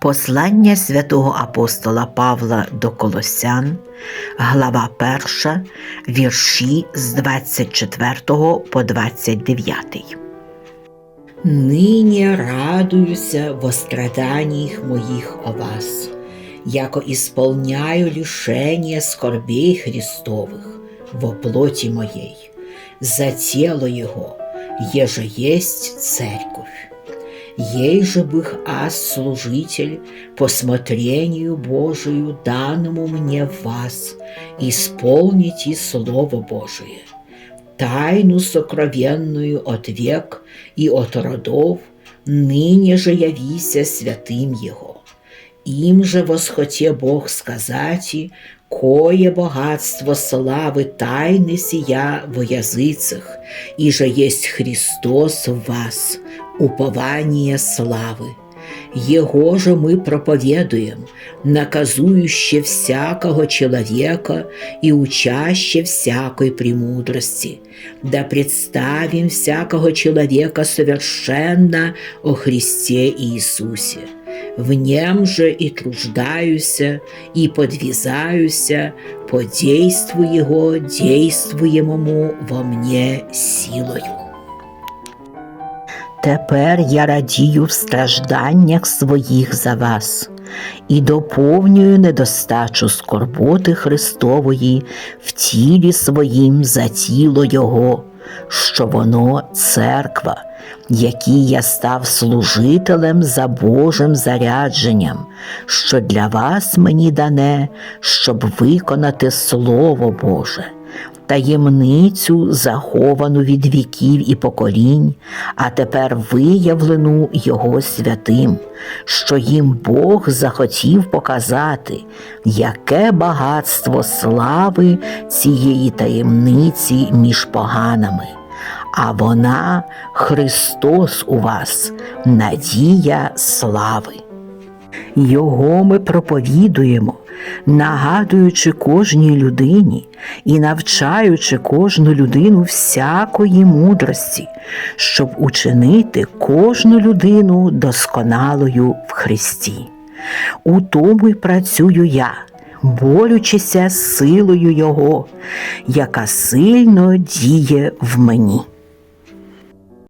Послання святого апостола Павла до Колосян, глава 1, вірші з 24 по 29. Ныне радуюся во страданиях моих о вас, яко исполняю лишение скорбей Христовых во плоти моей, за тело Его, еже есть церковь. Ей же бых аз служитель по смотрению Божию, данному мне в вас, исполните Слово Божие тайну сокровенную от век и от родов, ныне же явися святым Его. Им же восхоте Бог сказать, и, кое богатство славы тайны сия во языцах, и же есть Христос в вас, упование славы. Его же мы проповедуем, наказующе всякого человека и учаще всякой премудрости, да представим всякого человека совершенно о Христе Иисусе. В нем же и труждаюся, и подвязаюся по действу Его, действуемому во мне силою. Тепер я радію в стражданнях своїх за вас і доповнюю недостачу скорботи Христової в тілі своїм за тіло Його, що воно церква, якій я став служителем за Божим зарядженням, що для вас мені дане, щоб виконати Слово Боже таємницю, заховану від віків і поколінь, а тепер виявлену Його святим, що їм Бог захотів показати, яке багатство слави цієї таємниці між поганами. А вона Христос у вас, надія слави. Його ми проповідуємо, нагадуючи кожній людині і навчаючи кожну людину всякої мудрості, щоб учинити кожну людину досконалою в Христі. У тому й працюю я, борючися з силою Його, яка сильно діє в мені.